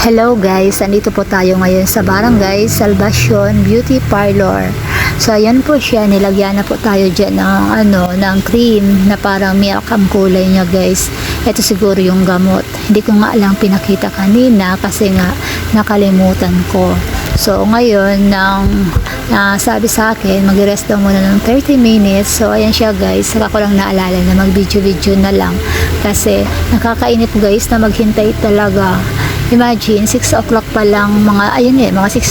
Hello guys, andito po tayo ngayon sa Barangay Salvacion Beauty Parlor. So ayan po siya, nilagyan na po tayo dyan ng, ano, ng cream na parang milk ang kulay niya guys. Ito siguro yung gamot. Hindi ko nga lang pinakita kanina kasi nga nakalimutan ko. So ngayon, nang ah, sabi sa akin, mag-rest daw muna ng 30 minutes. So ayan siya guys, saka ko lang naalala na mag-video-video na lang. Kasi nakakainip guys na maghintay talaga. Imagine, 6 o'clock pa lang, mga, ayun eh, mga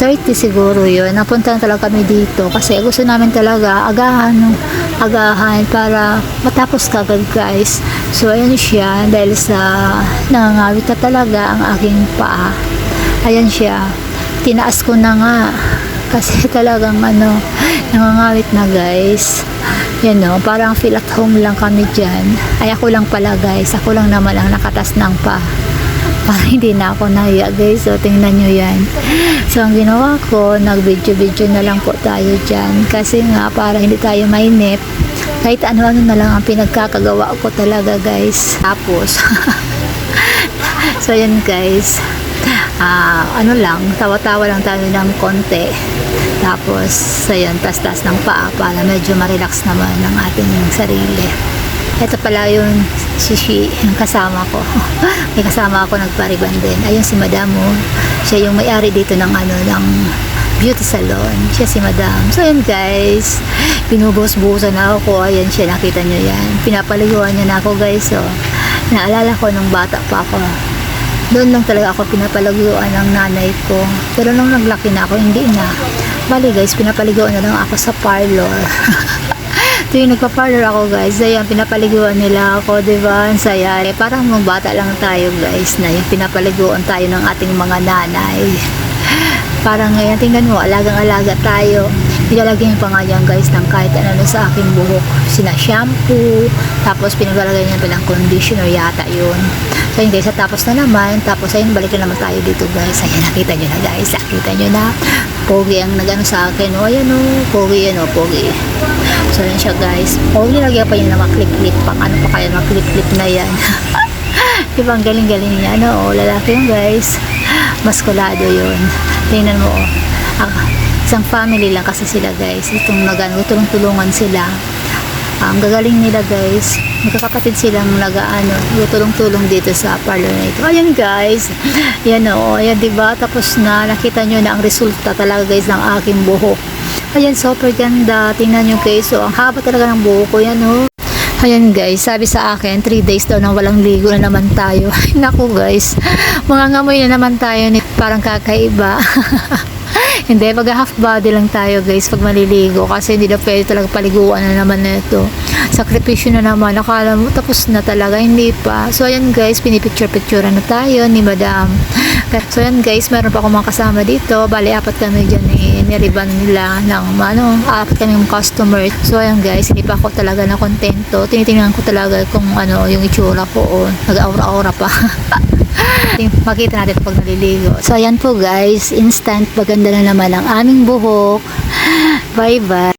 6.30 siguro yun. Napunta na talaga kami dito kasi gusto namin talaga agahan, agahan para matapos kagad guys. So, ayun siya dahil sa nangangawit na talaga ang aking paa. Ayan siya. Tinaas ko na nga kasi talagang ano, nangangawit na guys. Yan no, parang feel at home lang kami dyan. Ay ako lang pala guys, ako lang naman ang nakatas ng pa. Para hindi na ako nahiya guys. So tingnan nyo yan. So ang ginawa ko, nag-video-video na lang po tayo dyan. Kasi nga para hindi tayo mainip. Kahit ano-ano na lang ang pinagkakagawa ko talaga guys. Tapos, so yan guys. Ah, ano lang, tawa-tawa lang tayo ng konti. Tapos, ayun, tas-tas ng paa para medyo ma-relax naman ang ating sarili. Ito pala yung si yung kasama ko. May kasama ako nagpariban din. Ayun si Madam, oh. Siya yung may-ari dito ng ano, ng beauty salon. Siya si Madam. So, yun guys. Binubos-busan na ako. Ayan siya, nakita nyo yan. Pinapaliguan niya na ako guys. So, naalala ko nung bata pa ako. Doon lang talaga ako pinapaliguan ng nanay ko. Pero nung naglaki na ako, hindi na. Bali guys, pinapaliguan na lang ako sa parlor. Tuwing nagpa-parlor ako guys, ayan, pinapaliguan nila ako, di ba? Ang saya. Eh, parang mga bata lang tayo guys, na yung pinapaliguan tayo ng ating mga nanay. Parang ngayon, tingnan mo, alagang-alaga tayo. Nilalagyan pa nga yan guys ng kahit ano sa aking buhok. Sina shampoo, tapos pinagalagay niya pa ng conditioner yata yun. So yun guys, at tapos na naman, tapos ayun, balik na naman tayo dito guys. Ayan, nakita nyo na guys, nakita nyo na. Pogi ang nagano sa akin, o ayan o, pogi yan o, pogi. So yun siya guys. O, nilagyan pa yun na mga clip-clip, pang ano pa kaya mga clip-clip na yan. Diba ang galing-galing niya, ano, o, lalaki yun guys. Maskulado yun. Tingnan mo, o. Ah, isang family lang kasi sila guys. Itong nagano, tulong-tulungan sila. Ang gagaling nila guys. Magkakapatid silang nagaano, tulong-tulong dito sa parlor na ito. Ayan guys. Yan o, ayan diba? Tapos na, nakita nyo na ang resulta talaga guys ng aking buhok. Ayan, super ganda. Tingnan nyo guys. So, ang haba talaga ng buhok ko. Yan o. Ayan guys, sabi sa akin, 3 days daw nang walang ligo na naman tayo. Ay, naku guys, mga ngamoy na naman tayo ni parang kakaiba. hindi, pag half body lang tayo guys pag maliligo kasi hindi na pwede talaga paliguan na naman na ito. Sakripisyo na naman, akala mo tapos na talaga, hindi pa. So ayan guys, pinipicture-picture na tayo ni madam. So ayan guys, meron pa akong mga kasama dito. Bali, apat kami dyan ni, niriban nila ng ano, apat kami customer. So ayan guys, hindi pa ako talaga na kontento. Tinitingnan ko talaga kung ano yung itsura ko nag-aura-aura pa. Makita natin pag naliligo. So ayan po guys, instant maganda na naman ang aming buhok. Bye bye.